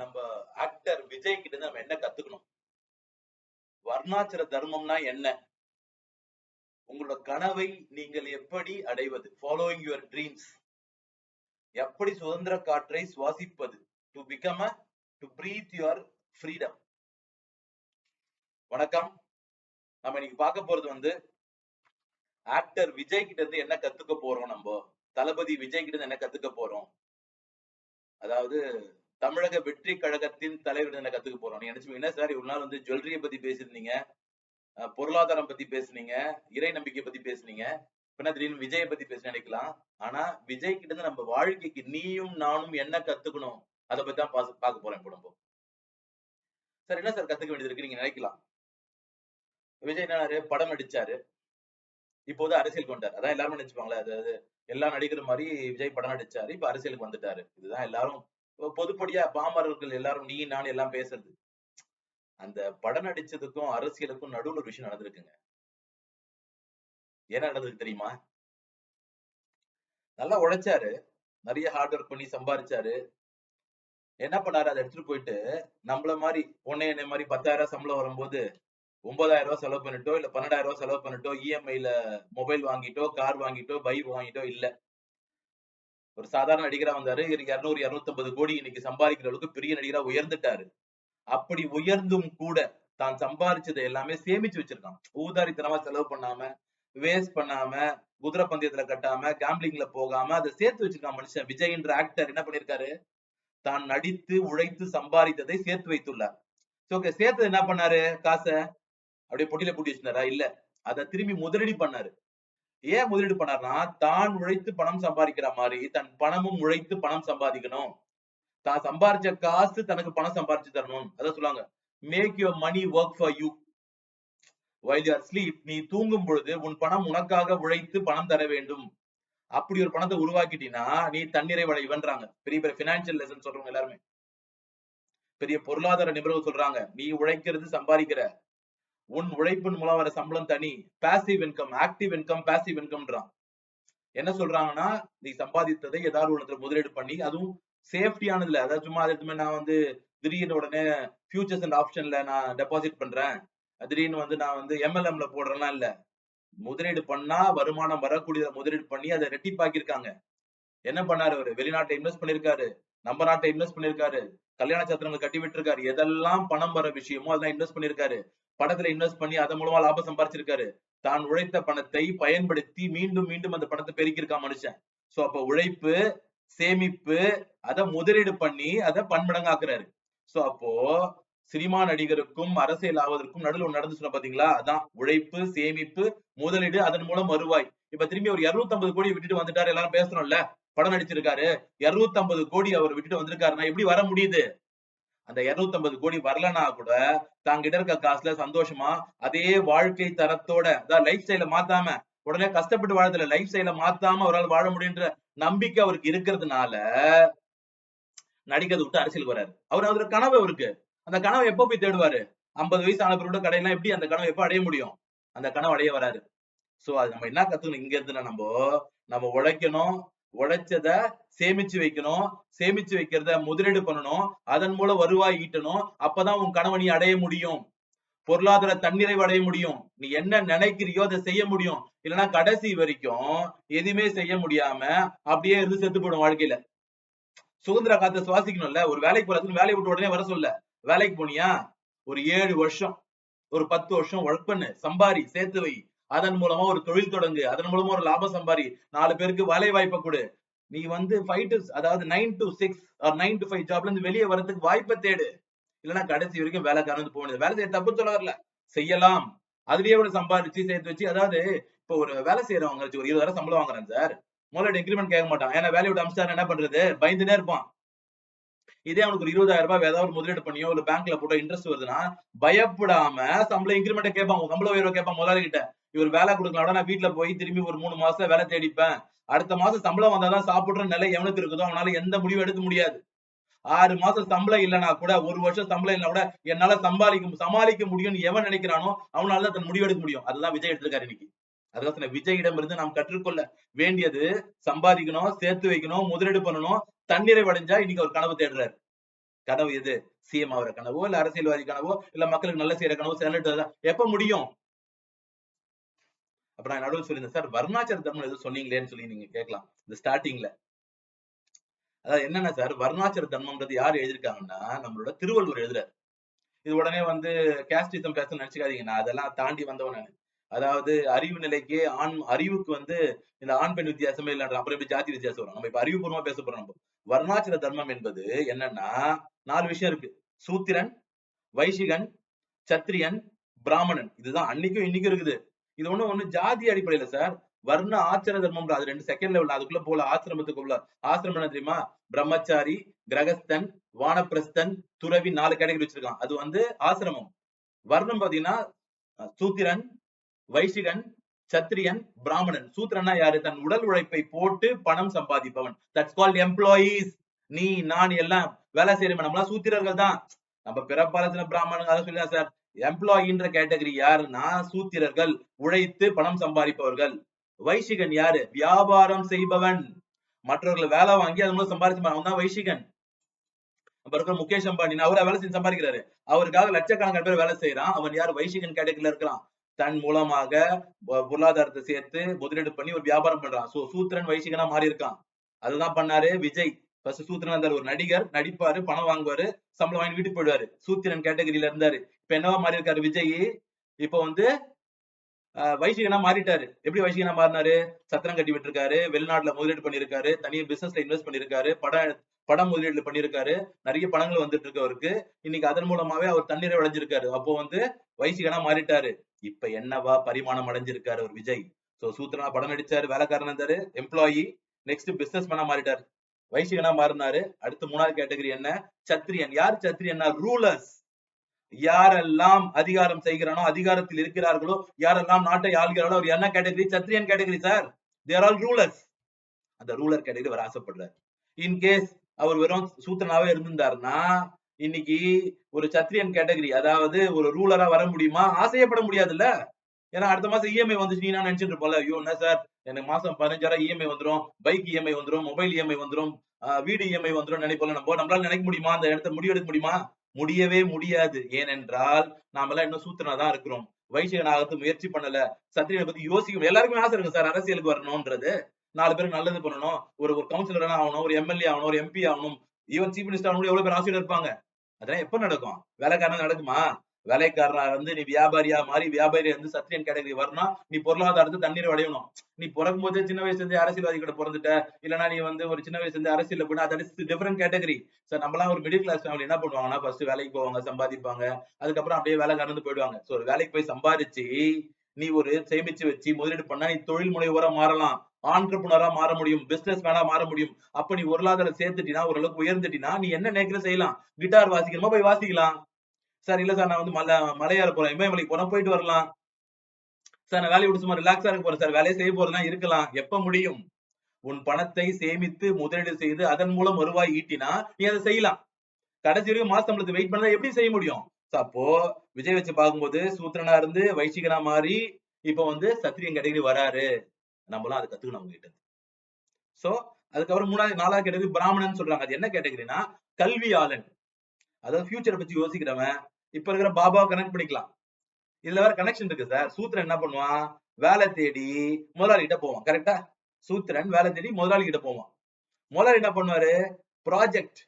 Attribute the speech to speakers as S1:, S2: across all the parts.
S1: நம்ம ஆக்டர் விஜய் கிட்ட இருந்து நம்ம என்ன கத்துக்கணும்? வர்ணாச்சிர தர்மம்னா என்ன? உங்களோட கனவை நீங்கள் எப்படி அடைவது? ஃபாலோயிங் யுவர் ட்ரீம்ஸ் எப்படி சுதந்திர காற்றை சுவாசிப்பது? To become a to breathe your freedom வணக்கம். நம்ம இன்னைக்கு பார்க்க போறது வந்து ஆக்டர் விஜய் கிட்ட இருந்து என்ன கத்துக்க போறோம் நம்ம? தளபதி விஜய் கிட்ட இருந்து என்ன கத்துக்க போறோம்? அதாவது தமிழக வெற்றி கழகத்தின் தலைவர் என்ன கத்துக்க போறோம் நீங்க என்ன சார் இவ்வளவு நாள் வந்து ஜுவல்லரியை பத்தி பேசியிருந்தீங்க? அஹ் பொருளாதாரம் பத்தி பேசுனீங்க? இறை நம்பிக்கை பத்தி பேசுனீங்க? இப்ப திடீர்னு விஜயை பத்தி பேச நினைக்கலாம்? ஆனா விஜய் கிட்ட இருந்து நம்ம வாழ்க்கைக்கு நீயும் நானும் என்ன கத்துக்கணும்? அதை பத்தி தான் பார்க்க போறேன் குடும்பம் சார் என்ன சார் கத்துக்க வேண்டியது இருக்கு? நீங்க நினைக்கலாம். விஜய் என்ன படம் நடிச்சாரு. இப்போது அரசியல் கொண்டார் அதான் எல்லாரும் நினைச்சுப்பாங்களே அதாவது எல்லா நடிகரும் மாதிரி விஜய் படம் நடிச்சாரு. இப்ப அரசியலுக்கு வந்துட்டாரு. இதுதான் எல்லாரும் பொதுப்படியா பாமரர்கள் எல்லாரும் நீ நான் எல்லாம் பேசுறது. அந்த படம் நடிச்சதுக்கும் அரசியலுக்கும் நடுவுல ஒரு விஷயம் நடந்திருக்குங்க. என்ன நடந்தது தெரியுமா? நல்லா உழைச்சாரு. நிறைய ஹார்ட் ஒர்க் பண்ணி சம்பாரிச்சாரு. என்ன பண்ணாரு? அதை எடுத்துட்டு போயிட்டு நம்மள மாதிரி பொண்ணே என்ன மாதிரி பத்தாயிரம் சம்பளம் வரும்போது ஒன்பதாயிரம் ரூபாய் செலவு பண்ணிட்டோ இல்ல பன்னெண்டாயிரம் ரூபாய் செலவு பண்ணிட்டோ இஎம்ஐல மொபைல் வாங்கிட்டோ கார் வாங்கிட்டோ பைக் வாங்கிட்டோ இல்ல. ஒரு சாதாரண நடிகரா வந்தாரு. இருநூறு இருநூத்தி கோடி இன்னைக்கு சம்பாதிக்கிற அளவுக்கு பெரிய நடிகரா உயர்ந்துட்டாரு. அப்படி உயர்ந்தும் கூட தான் சம்பாரிச்சதை எல்லாமே சேமிச்சு வச்சிருக்கான் ஊதாரித்தனமா செலவு பண்ணாம வேஸ்ட் பண்ணாம குதிரை பந்தயத்துல கட்டாம கேம்பிளிங்ல போகாம அதை சேர்த்து வச்சிருக்கான் மனுஷன் விஜய்ன்ற ஆக்டர் என்ன பண்ணிருக்காரு? தான் நடித்து உழைத்து சம்பாதித்ததை சேர்த்து வைத்துள்ளார். ஓகே சேர்த்து என்ன பண்ணாரு? காசை அப்படியே பொட்டியில பூட்டி வச்சிருந்தாரா இல்ல. அதை திரும்பி முதலீடு பண்ணாரு. ஏன் முதலீடு பண்ணார்னா தான் உழைத்து பணம் சம்பாதிக்கிற மாதிரி தன் பணமும் உழைத்து பணம் சம்பாதிக்கணும். தான் சம்பாதிச்ச காசு தனக்கு பணம் சம்பாதிச்சு தரணும். அதான் சொல்லுவாங்க make your money work for you while you're sleep நீ தூங்கும் பொழுது உன் பணம் உனக்காக உழைத்து பணம் தர வேண்டும். அப்படி ஒரு பணத்தை உருவாக்கிட்டீங்கன்னா நீ தன்னிறை வளைவன்றாங்க பெரிய பெரிய பினான்சியல் லெசன் சொல்றவங்க எல்லாருமே. பெரிய பொருளாதார நிபுணர்கள் சொல்றாங்க நீ உழைக்கிறது சம்பாதிக்கிற. உன் உழைப்பின் மூலம் வர சம்பளம் தனி passive income active income passive இன்கம்ன்றான் என்ன சொல்றாங்கன்னா நீ சம்பாதித்ததை ஏதாவது ஒன்றத்துல முதலீடு பண்ணி அதுவும் சேஃப்டியானதுல அதாவது சும்மா அது நான் வந்து திடீர்னு உடனே ஃபியூச்சர்ஸ் அண்ட் ஆப்ஷன்ல நான் டெபாசிட் பண்றேன். திடீர்னு வந்து நான் வந்து எம்எல்எம்ல போடுறேன்னா இல்ல. முதலீடு பண்ணா வருமானம் வரக்கூடியதை முதலீடு பண்ணி அதை ரெட்டிப்பாக்கியிருக்காங்க என்ன பண்ணாரு அவரு? வெளிநாட்டை இன்வெஸ்ட் பண்ணிருக்காரு நம்ம நாட்டை இன்வெஸ்ட் பண்ணிருக்காரு கல்யாண சத்திரங்கள் கட்டி விட்டுருக்காரு. எதெல்லாம் பணம் வர விஷயமோ அதெல்லாம் இன்வெஸ்ட் பண்ணிருக்காரு படத்துல இன்வெஸ்ட் பண்ணி அதன் மூலமா லாபம் சம்பாரிச்சிருக்காரு. தான் உழைத்த பணத்தை பயன்படுத்தி மீண்டும் மீண்டும் அந்த பணத்தை பெருக்கியிருக்கான் மனுஷன். சோ அப்ப உழைப்பு சேமிப்பு அதை முதலீடு பண்ணி அதை பன்மடங்காக்குறாரு. சோ அப்போ சினிமா நடிகருக்கும் அரசியல் ஆவதற்கும் நடுவில் ஒண்ணு நடந்து சொன்ன பாத்தீங்களா? அதான் உழைப்பு சேமிப்பு முதலீடு அதன் மூலம் வருவாய். இப்ப திரும்பி ஒரு 250 கோடி விட்டுட்டு வந்துட்டாரு எல்லாரும் பேசுறோம்ல படம் நடிச்சிருக்காரு. 250 கோடி அவர் விட்டுட்டு வந்திருக்காருன்னா எப்படி வர முடியுது? அந்த 250 கோடி வரலனா கூட தாங்கிட்ட இருக்க காசுல சந்தோஷமா அதே வாழ்க்கை தரத்தோட அதாவது லைஃப் ஸ்டைல மாத்தாம உடனே கஷ்டப்பட்டு வாழறதுல லைஃப் ஸ்டைல மாத்தாம அவரால் வாழ முடியுன்ற நம்பிக்கை அவருக்கு இருக்கிறதுனால நடிக்கிறது விட்டு அரசியலுக்கு வராரு அவர் அதுல கனவு அவருக்கு. அந்த கனவை எப்போ போய் தேடுவாரு? 50 வயசு ஆன பிறகு கடையெல்லாம் எப்படி அந்த கனவை எப்ப அடைய முடியும்? அந்த கனவு அடைய வராரு. சோ அது நம்ம என்ன கத்துக்கணும்? இங்க இருந்துனா நம்ம நம்ம உழைக்கணும் உழைச்சத சேமிச்சு வைக்கணும். சேமிச்சு வைக்கிறத முதலீடு பண்ணணும். அதன் மூலம் வருவாய் ஈட்டணும். அப்பதான் உன் கனவை நீ அடைய முடியும். பொருளாதார தன்னிறைவு அடைய முடியும். நீ என்ன நினைக்கிறியோ அதை செய்ய முடியும். இல்லைன்னா கடைசி வரைக்கும் எதுவுமே செய்ய முடியாம அப்படியே இருந்து செத்து போடும் வாழ்க்கையில. சுதந்திர காத்த சுவாசிக்கணும்ல. ஒரு வேலைக்கு போறதுக்கு வேலையை விட்டு உடனே வர சொல்ல. வேலைக்கு போனியா? ஒரு ஏழு வருஷம். ஒரு பத்து வருஷம் ஒர்க் பண்ணு. சம்பாரி சேர்த்து வை. அதன் மூலமா ஒரு தொழில் தொடங்கு. அதன் மூலமா ஒரு லாபம் சம்பாரி. நாலு பேருக்கு வேலை வாய்ப்பை கொடு. நீ வந்து ஃபைவ் டு அதாவது nine to six nine to five ஜாப்ல இருந்து வெளியே வரதுக்கு வாய்ப்பை தேடு. இல்லைன்னா கடைசி வரைக்கும் வேலை கறந்து போகணும் வேலை செய்ய தப்பு சொல்ல வரல. செய்யலாம். அதுலயே ஒரு சம்பாதிச்சு சேர்த்து வச்சு அதாவது இப்போ ஒரு வேலை செய்யறவங்க வச்சு ஒரு இருபதாயிரம் சம்பளம் வாங்குறேன் சார். முதல்ல எக்ரிமெண்ட் கேட்க மாட்டான். ஏன்னா வேலையை விட்டு அமிச்சாரு என்ன பண்றது? பயந்துனே இருப்பான். இதே அவனுக்கு ஒரு இருபதாயிரம் ரூபாய் ஏதாவது ஒரு முதலீடு பண்ணியோ இல்ல பேங்க்ல போட்டோ இன்ட்ரெஸ்ட் வருதுன்னா பயப்படாம சம்பளம் இன்கிரிமெண்ட் கேட்பான். உன் சம்பள உயர்வு கேட்பான் முதலாளி கிட்ட இவர் வேலை கொடுக்கலாம் நான் வீட்டுல போய் திரும்பி ஒரு மூணு மாசத்துல வேலை தேடிப்பேன். அடுத்த மாசம் சம்பளம் வந்தாதான் சாப்பிடுற நிலை எவனுக்கு இருக்குதோ அவனால எந்த முடிவும் எடுக்க முடியாது. ஆறு மாசம் சம்பளம் இல்லைன்னா கூட ஒரு வருஷம் சம்பளம் இல்லைனா கூட என்னால சம்பாதிக்க சமாளிக்க முடியும்னு எவன் நினைக்கிறானோ அவனால தான் தன் முடிவு எடுக்க முடியும். அதுதான் விஜய் எடுத்திருக்காரு இன்னைக்கு. அதுதான் சொன்னேன் விஜயிடம் இருந்து நாம் கற்றுக்கொள்ள வேண்டியது. சம்பாதிக்கணும் சேர்த்து வைக்கணும் முதலீடு பண்ணணும் தண்ணீரை வடைஞ்சா இன்னைக்கு ஒரு கனவு தேடுறாரு. கனவு எது? சிஎம் ஆகிற கனவோ இல்ல அரசியல்வாதி கனவோ இல்ல மக்களுக்கு நல்ல செய்யற கனவோ செனட் எப்ப முடியும்? அப்ப நான் நடுவில் சொல்லியிருந்தேன் சார் வர்ணாச்சல தர்மம் எதுவும் சொன்னீங்களேன்னு சொல்லி நீங்க கேட்கலாம் இந்த ஸ்டார்டிங்ல அதாவது என்னன்னா சார் வர்ணாச்சல தர்மம்ன்றது யார் எழுதியிருக்காங்கன்னா நம்மளோட திருவள்ளுவர் எழுதுறாரு. இது உடனே வந்து கேஸ்டிசம் பேச நினைச்சுக்காதீங்க நான் அதெல்லாம் தாண்டி வந்தவன் நான். அதாவது அறிவு நிலைக்கு ஆண் அறிவுக்கு வந்து இந்த ஆண் பெண் வித்தியாசமே இல்லைன்ற அப்புறம் எப்படி ஜாதி வித்தியாசம் வரும்? நம்ம இப்ப அறிவுபூர்வமா பேச போறோம் நம்ம. வர்ணாச்சர தர்மம் என்பது என்னன்னா நாலு விஷயம் இருக்கு. சூத்திரன் வைசிகன் சத்திரியன் பிராமணன். இதுதான் அன்னைக்கும் இன்னைக்கும் இருக்குது. இது ஒண்ணு ஒண்ணு ஜாதி அடிப்படையில சார். வர்ண ஆச்சர தர்மம் அது ரெண்டு செகண்ட் லெவல் அதுக்குள்ள போல ஆசிரமத்துக்குள்ள ஆசிரமம் என்ன தெரியுமா? பிரம்மச்சாரி கிரகஸ்தன் வானப்பிரஸ்தன் துறவி நாலு கேட்டகரி வச்சிருக்கான். அது வந்து ஆசிரமம். வர்ணம் பாத்தீங்கன்னா சூத்திரன் வைசிகன் சத்திரியன் பிராமணன். சூத்திரன்னா யாரு? தன் உடல் உழைப்பை போட்டு பணம் சம்பாதிப்பவன். தட்ஸ் கால்ட் எம்ப்ளாயீஸ் நீ நான் எல்லாம் வேலை செய்யற நம்மளாம் சூத்திரர்கள் தான் நம்ம பிறப்பால சில பிராமணங்க அதை சொல்லலாம் சார். எம்ப்ளாயின்ற கேட்டகரி யாருன்னா சூத்திரர்கள் உழைத்து பணம் சம்பாதிப்பவர்கள். வைசிகன் யாரு? வியாபாரம் செய்பவன். மற்றவர்களை வேலை வாங்கி அது மூலம் சம்பாதிச்சு அவன் தான் வைசிகன். அப்ப இருக்கிற முகேஷ் அம்பானி அவரை வேலை செஞ்சு சம்பாதிக்கிறாரு. அவருக்காக லட்சக்கணக்கான பேர் வேலை செய்யறான் அவன் யார்? வைசிகன் கேட்டகரியில இருக்கிறான். தன் மூலமாக பொருளாதாரத்தை சேர்த்து முதலீடு பண்ணி ஒரு வியாபாரம் பண்றான். சோ சூத்திரன் வைசிகனா மாறி இருக்கான் அதுதான் பண்ணாரு விஜய். ஃபர்ஸ்ட் சூத்திரன் இருந்தார் ஒரு நடிகர் நடிப்பாரு பணம் வாங்குவாரு சம்பளம் வாங்கி வீட்டுக்கு போயிடுவாரு. சூத்திரன் கேட்டகரியில இருந்தாரு. இப்ப என்னவா மாறி இருக்காரு விஜய்? இப்ப வந்து வைசிகனா மாறிட்டாரு. எப்படி வைசிகனா மாறினாரு? சத்திரம் கட்டி விட்டுருக்காரு வெளிநாட்டுல முதலீடு பண்ணிருக்காரு தனியா பிசினஸ்ல இன்வெஸ்ட் பண்ணிருக்காரு படம் படம் முதலீடு பண்ணிருக்காரு நிறைய படங்கள் வந்துட்டு இருக்கு அவருக்கு. இன்னைக்கு அதன் மூலமாவே அவர் தண்ணீரை விளைஞ்சிருக்காரு. அப்போ வந்து வைசிகனா மாறிட்டாரு. இப்ப என்னவா பரிமாணம் அடைஞ்சிருக்காரு ஒரு விஜய்? சோ சூத்திரனா படம் நடிச்சாரு வேலைக்காரன் இருந்தாரு எம்ப்ளாயி நெக்ஸ்ட் பிசினஸ் மேனா மாறிட்டாரு. வைசிகனா மாறினாரு. அடுத்து மூணாவது கேட்டகரி என்ன? சத்திரியன். யார் சத்திரியன்னா? ரூலர்ஸ் யாரெல்லாம் அதிகாரம் செய்கிறானோ அதிகாரத்தில் இருக்கிறார்களோ யாரெல்லாம் நாட்டை ஆள்கிறாரோ அவர் என்ன category Sathriyan category sir there all rulers அந்த ரூலர் கேட்டகரி அவர் ஆசைப்படுறாரு. இன்கேஸ் அவர் வெறும் சூத்திரனாவே இருந்திருந்தாருன்னா இன்னைக்கு ஒரு சத்திரியன் கேட்டகரி அதாவது ஒரு ரூலரா வர முடியுமா? ஆசையப்பட முடியாதுல்ல. ஏன்னா அடுத்த மாசம் இஎம்ஐ வந்துச்சு நினைச்சிட்டு இருப்போம்ல ஐயோ என்ன சார் எனக்கு மாசம் பதினஞ்சாயிரம் இஎம்ஐ வந்துரும் பைக் இஎம்ஐ வந்துரும் மொபைல் இஎம்ஐ வந்துடும் வீடு இஎம்ஐ வந்துடும் நினைப்போம் நம்ம. நம்மளால நினைக்க முடியுமா? அந்த இடத்த முடிவெடுக்க முடியுமா? முடியவே முடியாது. ஏனென்றால் நாம எல்லாம் இன்னும் சூத்திரனா தான் இருக்கிறோம். வைசகனாகத்து முயற்சி பண்ணல. சத்திரியனை பத்தி யோசிக்கணும் எல்லாருக்குமே ஆசை இருக்கு சார். அரசியலுக்கு வரணும்ன்றது. நாலு பேருக்கு நல்லது பண்ணணும். ஒரு ஒரு கவுன்சிலரான ஆகணும். ஒரு எம்எல்ஏ ஆகணும். ஒரு எம்பி ஆகணும். ஈவன் சீஃப் மினிஸ்டர் ஆகணும் எவ்வளவு பேர் ஆசையில இருப்பாங்க. அதெல்லாம் எப்ப நடக்கும்? வேலைக்காரன் நடக்குமா? வேலைக்காரனா வந்து நீ வியாபாரியா மாறி வியாபாரி வந்து சத்திரியன் கேட்டகரி வரணும் நீ பொருளாதாரத்தை தண்ணீர் அடையணும் நீ பிறக்கும் போதே சின்ன வயசுல இருந்து அரசியல்வாதி கூட பிறந்துட்ட இல்லைன்னா நீ வந்து ஒரு சின்ன வயசுல இருந்து அரசியல் போனா அது டிஃபரெண்ட் கேட்டகரி சார் நம்மளாம் ஒரு மிடில் கிளாஸ் ஃபேமிலி என்ன பண்ணுவாங்கன்னா ஃபர்ஸ்ட் வேலைக்கு போவாங்க சம்பாதிப்பாங்க. அதுக்கப்புறம் அப்படியே வேலை கடந்து போயிடுவாங்க. ஸோ ஒரு வேலைக்கு போய் சம்பாதிச்சு நீ ஒரு சேமிச்சு வச்சு முதலீடு பண்ணா நீ தொழில் முனைவோரா மாறலாம். ஆண்டர்புனரா மாற முடியும் பிசினஸ் மேனா மாற முடியும். அப்ப நீ பொருளாதாரம் சேர்த்துட்டினா ஓரளவுக்கு உயர்ந்துட்டினா நீ என்ன நினைக்கிற செய்யலாம்? கிட்டார் வாசிக்கணுமா? போய் வாசிக்கலாம். சார் இல்ல சார் நான் வந்து மலை மலையாள போறேன். இமயமலைக்கு போனா போயிட்டு வரலாம். சார் நான் வேலையை விட்டு சும்மா ரிலாக்ஸா இருக்க போறேன் சார். வேலையை செய்ய போறதுலாம் இருக்கலாம். எப்ப முடியும்? உன் பணத்தை சேமித்து முதலீடு செய்து அதன் மூலம் வருவாய் ஈட்டினா நீ அதை செய்யலாம். கடைசி வரைக்கும் மாச சம்பளத்தை வெயிட் பண்ணா எப்படி செய்ய முடியும்? அப்போ விஜய் வச்சு பார்க்கும்போது சூத்திரனா இருந்து வைசிகனா மாறி இப்ப வந்து சத்திரியன் கேட்டகரி வராரு. நம்மளாம் அதை கத்துக்கணும் அவங்க கிட்ட. சோ அதுக்கப்புறம் மூணாவது நாலாவது கேட்டகரி பிராமணன் சொல்றாங்க. அது என்ன கேட்டகரினா கல்வியாளன். அதாவது ஃபியூச்சரை பத்தி யோசிக்கிறவன். இப்ப இருக்கிற பாபாவை கனெக்ட் பண்ணிக்கலாம். இதுல வேற கனெக்ஷன் இருக்கு சார் சூத்திரன் என்ன பண்ணுவான்? வேலை தேடி முதலாளி கிட்ட போவான் கரெக்டா சூத்திரன் வேலை தேடி முதலாளி கிட்ட போவான். முதலாளி என்ன பண்ணுவாரு? ப்ராஜெக்ட்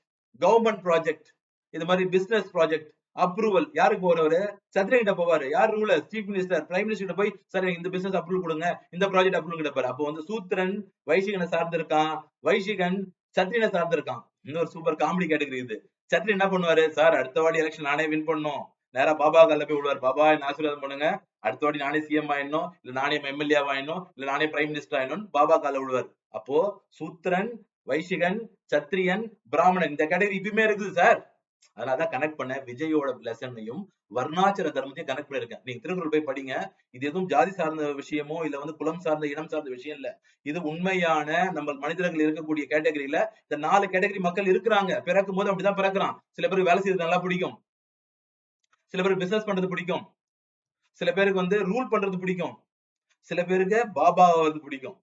S1: கவர்மெண்ட் ப்ராஜெக்ட் இது மாதிரி பிசினஸ் ப்ராஜெக்ட் அப்ரூவல் யாருக்கு போறவரு? சத்திரன் கிட்ட போவாரு. யார் ruler chief minister prime minister போய் சார் இந்த பிசினஸ் அப்ரூவல் கொடுங்க. இந்த ப்ராஜெக்ட் அப்ரூவல் கிடப்பாரு அப்போ வந்து சூத்திரன் வைசிகனை சார்ந்திருக்கான் வைசிகன் சத்ரியனை சார்ந்திருக்கான் இன்னொரு சூப்பர் காமெடி கேட்டுக்கிறது இது சத்ரி என்ன பண்ணுவாரு? சார் அடுத்த வாடி எலெக்ஷன் நானே வின் பண்ணும் நேரா பாபா கால போய் விடுவார். பாபா என்ன ஆசீர்வாதம் பண்ணுங்க. அடுத்த வாட்டி நானே சிஎம் ஆயிடணும். இல்ல நானே எம்எல்ஏ ஆயிடணும். இல்ல நானே பிரைம் மினிஸ்டர் ஆயிடணும். பாபா கால விடுவார். அப்போ சூத்திரன் வைசிகன் சத்திரியன் பிராமணன் இந்த கேட்டகரி இப்பயுமே இருக்குது சார். அதனாலதான் கனெக்ட் பண்ண விஜயோட லெசனையும் வர்ணாச்சர தர்மத்தையும் கனெக்ட் பண்ணிருக்கேன் நீங்க திருக்குறள் போய் படிங்க. இது எதுவும் ஜாதி சார்ந்த விஷயமோ இல்ல வந்து குலம் சார்ந்த இனம் சார்ந்த விஷயம் இல்ல. இது உண்மையான நம்ம மனிதர்கள் இருக்கக்கூடிய கேட்டகரியில இந்த நாலு கேட்டகரி மக்கள் இருக்கிறாங்க. பிறக்கும் போது அப்படிதான் பிறக்கிறான் சில பேருக்கு வேலை செய்யறது நல்லா பிடிக்கும். சில பேருக்கு பிசினஸ் பண்றது பிடிக்கும். சில பேருக்கு வந்து ரூல் பண்றது பிடிக்கும். சில பேருக்கு பாபா வந்து பிடிக்கும்.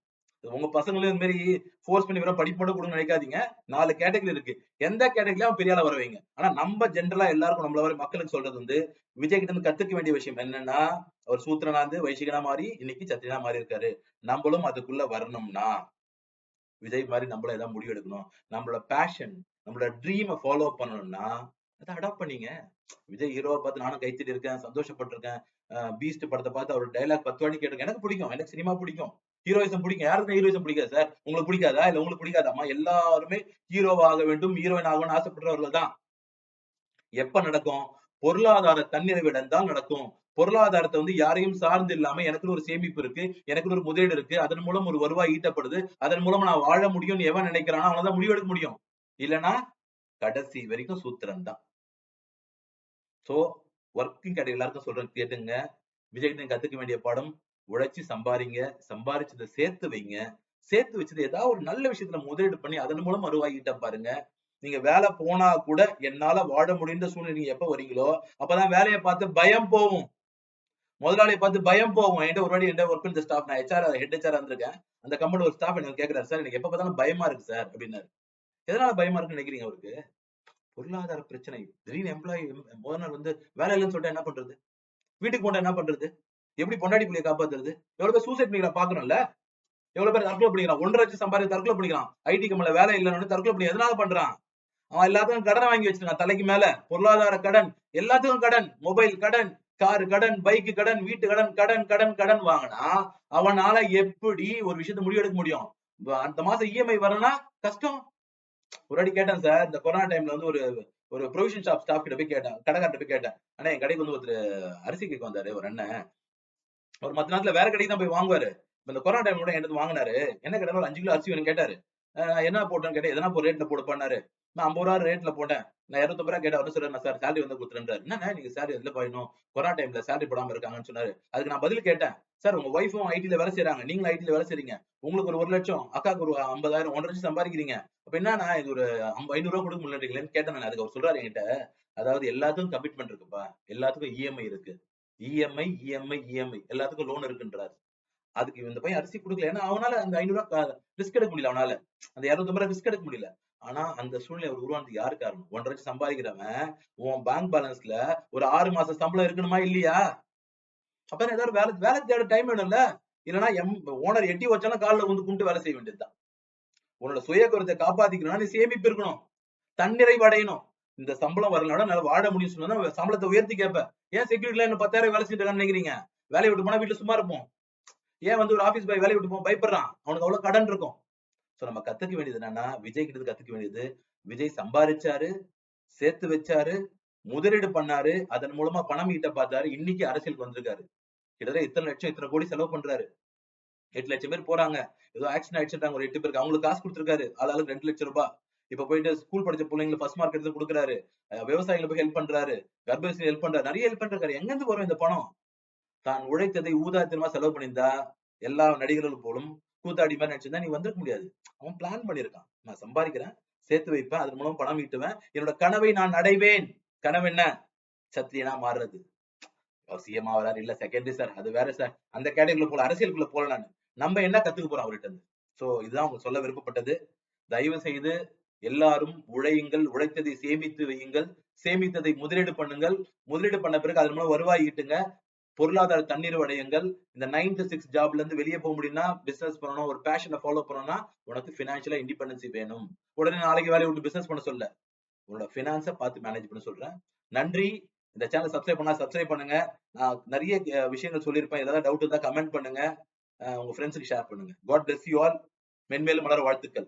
S1: உங்க பசங்களும் இந்த மாதிரி ஃபோர்ஸ் பண்ணி வெறும் படிப்பு மட்டும் கொடுங்க நினைக்காதீங்க. நாலு கேட்டகரி இருக்கு. எந்த கேட்டகரியில அவன் பெரிய ஆளா வரவைங்க ஆனா நம்ம ஜென்ரலா எல்லாருக்கும் நம்மள வர மக்களுக்கு சொல்றது வந்து விஜய் கிட்ட இருந்து கத்துக்க வேண்டிய விஷயம் என்னன்னா அவர் சூத்திரனா இருந்து வைசிகனா மாறி இன்னைக்கு சத்திரனா மாறி இருக்காரு. நம்மளும் அதுக்குள்ள வரணும்னா விஜய் மாதிரி நம்மள ஏதாவது முடிவு எடுக்கணும். நம்மளோட பேஷன் நம்மளோட ட்ரீமை ஃபாலோ பண்ணணும்னா அதை அடாப்ட் பண்ணீங்க. விஜய் ஹீரோவை பார்த்து நானும் கைத்திட்டு இருக்கேன் சந்தோஷப்பட்டிருக்கேன். பீஸ்ட் படத்தை பார்த்து அவரோட டைலாக் பத்து வாட்டி கேட்டிருக்கேன். எனக்கு பிடிக்கும். எனக்கு சினிமா பிடிக்கும். ஹீரோயிசம் பிடிக்கும். யாருக்கு ஹீரோயிசம் பிடிக்காது சார் உங்களுக்கு பிடிக்காதா? இல்ல உங்களுக்கு பிடிக்காதாமா எல்லாருமே ஹீரோவாக வேண்டும் ஹீரோயின் ஆகணும்னு ஆசைப்படுறவர்கள் தான். எப்ப நடக்கும்? பொருளாதார தன்னிறைவிடம் தான் நடக்கும். பொருளாதாரத்தை வந்து யாரையும் சார்ந்து இல்லாம எனக்குன்னு ஒரு சேமிப்பு இருக்கு எனக்குன்னு ஒரு முதலீடு இருக்கு அதன் மூலம் ஒரு வருவாய் ஈட்டப்படுது அதன் மூலம் நான் வாழ முடியும்னு எவன் நினைக்கிறானோ அவனதான் முடிவெடுக்க முடியும். இல்லைன்னா கடைசி வரைக்கும் சூத்திரம் தான். சோ ஒர்க்கிங் கடை எல்லாருக்கும் சொல்றேன் கேட்டுங்க. விஜய் கத்துக்க வேண்டிய பாடம் உழைச்சு சம்பாதிங்க சம்பாரிச்சதை சேர்த்து வைங்க. சேர்த்து வச்சது ஏதாவது ஒரு நல்ல விஷயத்துல முதலீடு பண்ணி அதன் மூலம் வருவாய்கிட்ட பாருங்க. நீங்க வேலை போனா கூட என்னால வாழ முடியுன்ற சூழ்நிலை நீங்க எப்ப வரீங்களோ அப்பதான் வேலையை பார்த்து பயம் போகும். முதலாளியை பார்த்து பயம் போகும். என்கிட்ட ஒரு வாடி என்கிட்ட ஒர்க் பண்ண ஸ்டாஃப் நான் ஹெச்ஆர் ஹெட் ஹெச்ஆர் இருந்திருக்கேன். அந்த கம்பெனி ஒரு ஸ்டாஃப் எனக்கு கேட்கிறாரு சார் எனக்கு எப்ப பார்த்தாலும் பயமா இருக்கு சார் அப்படின்னாரு. எதனால பயமா இருக்குன்னு நினைக்கிறீங்க அவருக்கு? பொருளாதார பிரச்சனை. திடீர்னு எம்ப்ளாயி முதல் நாள் வந்து வேலை இல்லைன்னு சொல்லிட்டு என்ன பண்றது? வீட்டுக்கு போனா என்ன பண்றது? எப்படி பொண்டாடி பிள்ளைய காப்பாத்துறது? எவ்வளவு பேர் சூசைட் பண்ணிக்கலாம் பாக்கணும்ல எவ்வளவு பேர் தற்கொலை பண்ணிக்கலாம் ஒன்றரை லட்சம் சம்பாதி தற்கொலை பண்ணிக்கலாம் ஐடி கம்பெனில வேலை இல்லைன்னு தற்கொலை பண்ணி எதனால பண்றான்? அவன் எல்லாத்துக்கும் கடனை வாங்கி வச்சிருக்கான். தலைக்கு மேல பொருளாதார கடன் எல்லாத்துக்கும் கடன். மொபைல் கடன் கார் கடன் பைக்கு கடன் வீட்டு கடன் கடன் கடன் கடன் வாங்கினா அவனால எப்படி ஒரு விஷயத்த முடிவெடுக்க முடியும்? அந்த மாசம் இஎம்ஐ வரனா கஷ்டம். ஒரு அடி கேட்டேன் சார் இந்த கொரோனா டைம்ல வந்து ஒரு ஒரு ப்ரொவிஷன் ஷாப் ஸ்டாஃப் கிட்ட போய் கேட்டேன். கடைக்கார்ட்ட போய் கேட்டேன். ஆனா என் கடைக்கு வந்து ஒருத்தர் அரிசி கேட்க வந்தாரு ஒரு அண்ணன். அவர் மத்த நேரத்துல வேற கடைக்கு தான் போய் வாங்குவாரு. இந்த கொரோனா டைம் கூட என்கிட்ட வாங்கினாரு. என்ன கேட்டாரு ஒரு அஞ்சு கிலோ அரிசி வேணும் கேட்டாரு. என்ன போட்டேன்னு கேட்டேன். எதனா ஒரு ரேட்ல போட பண்ணாரு. நான் ஐம்பது ரூபா ரேட்ல போட்டேன். நான் இருநூத்தி ரூபா கேட்டேன். சார் நான் சார் சேலரி வந்து கொடுத்துருந்தாரு என்ன நீங்க சேலரி எதுல போயிடணும் கொரோனா டைம்ல சேலரி போடாம இருக்காங்கன்னு சொன்னாரு. அதுக்கு நான் பதில் கேட்டேன். சார் உங்க ஒய்ஃபும் ஐடில வேலை செய்யறாங்க நீங்களும் ஐடில வேலை செய்றீங்க. உங்களுக்கு ஒரு ஒரு லட்சம் அக்காவுக்கு ஒரு ஐம்பதாயிரம் ஒன்றரை லட்சம் சம்பாதிக்கிறீங்க. அப்ப என்னன்னா இது ஒரு ஐநூறு ரூபா கொடுக்க முடியலன்னு கேட்டேன் நான். அதுக்கு அவர் சொல்றாரு என்கிட்ட. அதாவது எல்லாத்துக்கும் கமிட்மெண்ட் இருக்குப்பா. எல்லாத்துக்கும் இஎம்ஐ இருக்கு. இஎம்ஐ இஎம்ஐ இஎம்ஐ எல்லாத்துக்கும் லோன் இருக்குன்றாரு. அதுக்கு இந்த பையன் அரிசி கொடுக்கல. ஏன்னா அவனால அந்த ஐநூறு ரூபா ரிஸ்க் எடுக்க முடியல அவனால. அந்த இருநூத்தி ரூபாய் ரிஸ்க் எடுக்க முடியல. ஆனா அந்த சூழ்நிலை அவர் உருவானது யாரு காரணம்? ஒன்றரை லட்சம் சம்பாதிக்கிறவன் உன் பேங்க் பேலன்ஸ்ல ஒரு ஆறு மாச சம்பளம் இருக்கணுமா இல்லையா? அப்ப ஏதாவது வேலை வேலை தேட டைம் வேணும்ல? இல்லைன்னா எம் ஓனர் எட்டி வச்சாலும் காலில் வந்து கும்பிட்டு வேலை செய்ய வேண்டியதுதான். உன்னோட சுய கருத்தை காப்பாத்திக்கணும்னா நீ சேமிப்பு இருக்கணும். தன்னிறைவு அடையணும். இந்த சம்பளம் வரலனால வாழ முடியும் சொன்னா சம்பளத்தை உயர்த்தி கேட்ப ஏன் செக்யூரிட்டில என்ன பத்தாயிரம் வேலை செஞ்சுட்டு நினைக்கிறீங்க? வேலையை விட்டு போனா வீட்டுல சும்மா இருப்போம். ஏன் வந்து ஒரு ஆபீஸ் பாய் வேலையை விட்டு போவோம் பயப்படுறான்? அவனுக்கு அவ்வளவு கடன் இருக்கும். சோ நம்ம கத்துக்க வேண்டியது என்னன்னா விஜய் கிட்ட கத்துக்க வேண்டியது விஜய் சம்பாதிச்சாரு சேர்த்து வச்சாரு முதலீடு பண்ணாரு அதன் மூலமா பணம் ஈட்ட பார்த்தாரு இன்னைக்கு அரசியலுக்கு வந்திருக்காரு. கிட்டத்தட்ட இத்தனை லட்சம் இத்தனை கோடி செலவு பண்றாரு. எட்டு லட்சம் பேர் போறாங்க. ஏதோ ஆக்சிடென்ட் ஆயிடுச்சுட்டாங்க ஒரு எட்டு பேருக்கு. அவங்களுக்கு காசு கொடுத்துருக்காரு. ஆளாளுக்கு ரெண்டு லட்சம் ரூபாய். இப்ப போயிட்டு ஸ்கூல் படிச்ச பிள்ளைங்களை ஃபர்ஸ்ட் மார்க் எடுத்து கொடுக்குறாரு. விவசாயிகளை போய் ஹெல்ப் பண்றாரு. கர்ப்பசி ஹெல்ப் பண்றாரு. நிறைய ஹெல்ப் பண்றாரு. எங்க இருந்து வரும் இந்த பணம்? தான் உழைத்ததை ஊதாத்திரமா செலவு பண்ணியிருந்தா எல்லா நடிகர்களும் போலும் கூத்தாடி மாதிரி நினைச்சிருந்தா நீ வந்திருக்க முடியாது. அவன் பிளான் பண்ணிருக்கான் நான் சம்பாதிக்கிறேன் சேர்த்து வைப்பேன் அதன் மூலம் பணம் ஈட்டுவேன். என்னோட கனவை நான் அடைவேன். கனவு என்ன? சத்திரியனா மாறுறது. சிஎம் ஆகிறாரு இல்ல செகண்டரி சார் அது வேற சார் அந்த கேட்டகரிக்குள்ள போல அரசியலுக்குள்ள போல நான். நம்ம என்ன கத்துக்க போறோம் அவர்கிட்ட இருந்து? சோ இதுதான் அவங்க சொல்ல விருப்பப்பட்டது. தயவு செய்து எல்லாரும் உழையுங்கள் உழைத்ததை சேமித்து வையுங்கள். சேமித்ததை முதலீடு பண்ணுங்கள். முதலீடு பண்ண பிறகு அதன் மூலம் வருவாய் ஈட்டுங்க. பொருளாதார தண்ணீர் அடையுங்கள். இந்த நைன் டு சிக்ஸ் ஜாப்ல இருந்து வெளியே போக முடியும்னா பிசினஸ் பண்ணணும் ஒரு பேஷனை ஃபாலோ பண்ணணும்னா உனக்கு பினான்சியலா இண்டிபெண்டன்சி வேணும். உடனே நாளைக்கு வேலையை விட்டு பிசினஸ் பண்ண சொல்ல. உன்னோட பினான்ஸை பார்த்து மேனேஜ் பண்ண சொல்றேன். நன்றி. இந்த சேனல் சப்ஸ்கிரைப் பண்ணா சப்ஸ்கிரைப் பண்ணுங்க. நான் நிறைய விஷயங்கள் சொல்லியிருப்பேன். ஏதாவது டவுட் இருந்தா கமெண்ட் பண்ணுங்க. உங்க ஃப்ரெண்ட்ஸுக்கு ஷேர் பண்ணுங்க. காட் பிளஸ் யூ ஆல் மென்மேலும் மலர் வாழ்த்துக்கள்.